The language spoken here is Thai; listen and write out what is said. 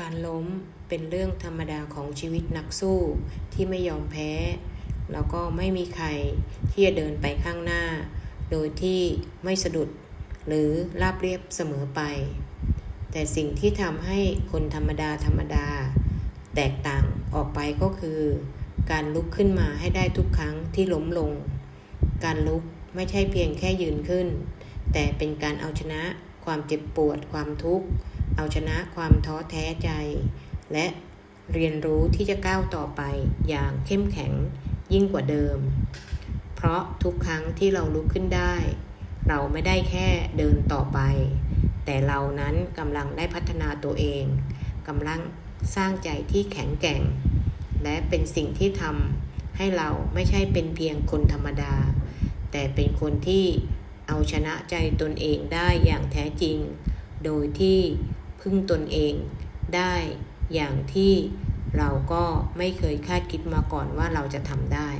การล้มเป็นเรื่องธรรมดาของชีวิตนักสู้ที่ไม่ยอมแพ้ แล้วก็ไม่มีใครที่จะเดินไปข้างหน้า โดยที่ไม่สะดุดหรือราบเรียบเสมอไป แต่สิ่งที่ทำให้คนธรรมดาธรรมดา แตกต่างออกไปก็คือ การลุกขึ้นมาให้ได้ทุกครั้งที่ล้มลง การลุกไม่ใช่เพียงแค่ยืนขึ้น แต่เป็นการเอาชนะความเจ็บปวดความทุกข์ เอาชนะความท้อแท้ใจ และเรียนรู้ที่จะก้าวต่อไปอย่างเข้มแข็งยิ่งกว่าเดิม เพราะทุกครั้งที่เราลุกขึ้นได้ เราไม่ได้แค่เดินต่อไป แต่เรานั้นกำลังได้พัฒนาตัวเองกำลังสร้างใจที่แข็งแกร่ง และเป็นสิ่งที่ทำให้เราไม่ใช่เป็นเพียงคนธรรมดา แต่เป็นคนที่เอาชนะใจตนเองได้อย่างแท้จริง โดยที่ พึ่งตนเองได้อย่างที่เราก็ไม่เคยคาดคิดมาก่อนว่าเราจะทำได้